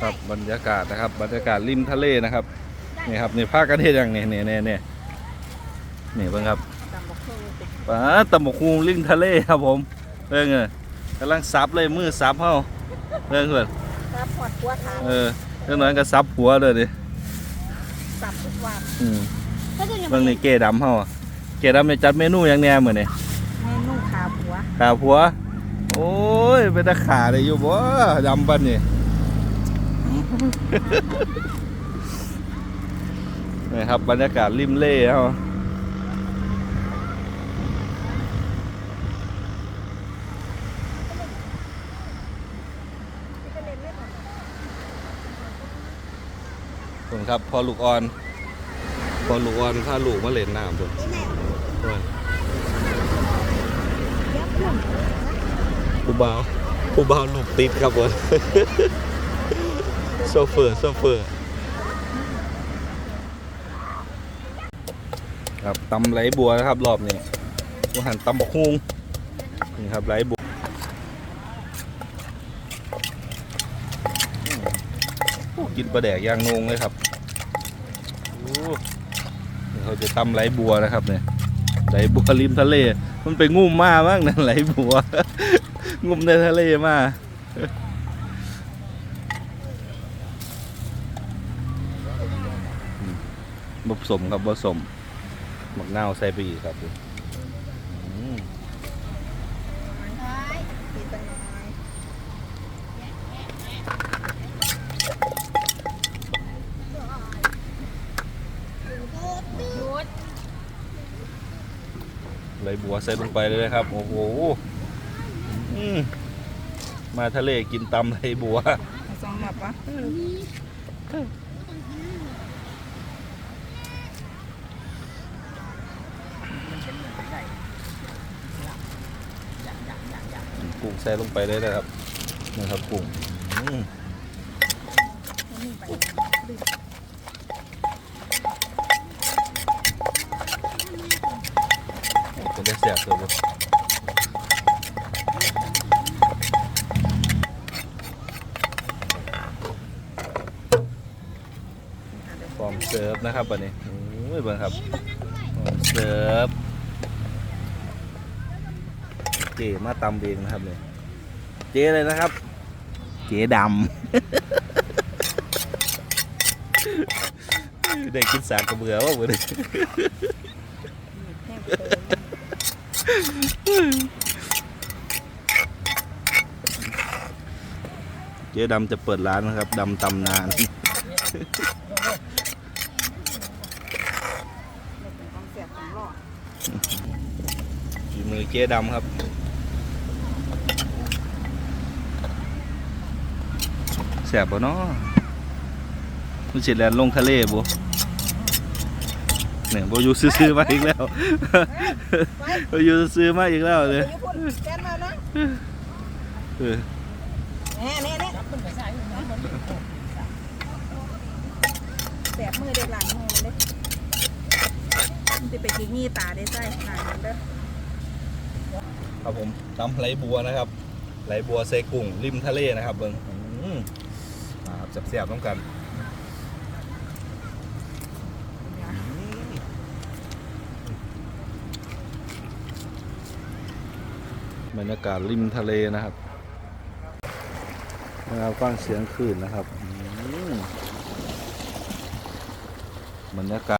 ครับบรรยากาศนะครับ บรรยากาศริมทะเลนะครับนี่ครับนี่ภาคกันเทศอย่างนี่นี่นี่นี่นี่เพิ่งครับตำบักหุ่งติดปลาตะหมกคูริมทะเลครับผมเรื่องเงี้ยกำลังซับเลยมือซับเฮาเรื่องเพื่อนครับหอดหัวทางเออเรื่องนั้นก็ซับหัวเลยดิสับทุกวันอืมเรื่องนี้เก๋ดำเฮาอะเก๋ดำเนี่ยจัดเมนูอย่างแน่เหมือนนี่เมนูขาหัวขาผัวโอ้ยเป็นตะขาเลยอยู่บ่ดำปันนี่ นี่ครับบรรยากาศริมเล่เฮาขอบคุณครับ พอลูกอ่อน พอลูกอ่อนพาลูกมาเล่นน้ำเพิ่นเพิ่นผู้บ่าวผู้บ่าวลูกติดครับผม โซเฟอร์โซเฟอร์ครับตำไหลบัวนะครับรอบนี้กูหันตำบักฮุงนี่ครับไหลบัวกินปลาแดกย่างงงเลยครับเขาจะตำไหลบัวนะครับเนี่ยไหลบัวริมทะเล มันไปงุ่มมากมากนะไหลบัว งุ่มในทะเลมาก ผสมครับผสมหมักนาวใส่ไปอีกครับอืมตีตังน้อยไหลบัวใส่ลงไปเลยนะครับ โอ้โหอืมมาทะเลกินตำไหลบัวเอาสองหลับปะ กุ้งใส่ลงไปได้เลยครับนี่ครับกุ้งจะได้แสบเลยบ่พร้อมเสิร์ฟนะครับวันนี้โอ้ยเบิ่งครับพร้อมเสิร์ฟ เจมาตำเองนะครับเลยเจเลยนะครับ เจดำ ได้กินสากกระเบือว่าเบื่อเลยแห้งเติมเจ๊ดำจะเปิดร้านนะครับดำตำนานของเสียบของหลอดฝีมือเจ๊ดำครับ แสบปะเนาะมันเสร็จแล้วลงทะเลบ่เนี่ยบ่อยู่ซื้อๆมาอีกแล้วบ่อยู่ซื้อๆมาอีกแล้วเลยญี่ปุ่นแกนมานะเออแน่แน่แน่แสบมือเด็ดหลังมือมันเด้มันจะไปกินงี้ตาได้ใส่หลังมันเด้อครับผมตำไหลบัวนะครับ ไหลบัวใส่กุ้งริมทะเลนะครับเบิ่งอืมมา ครับแซ่บๆต้องกันบรรยากาศริมทะเลนะครับนะครับฟังเสียงคลื่นนะครับบรรยากาศ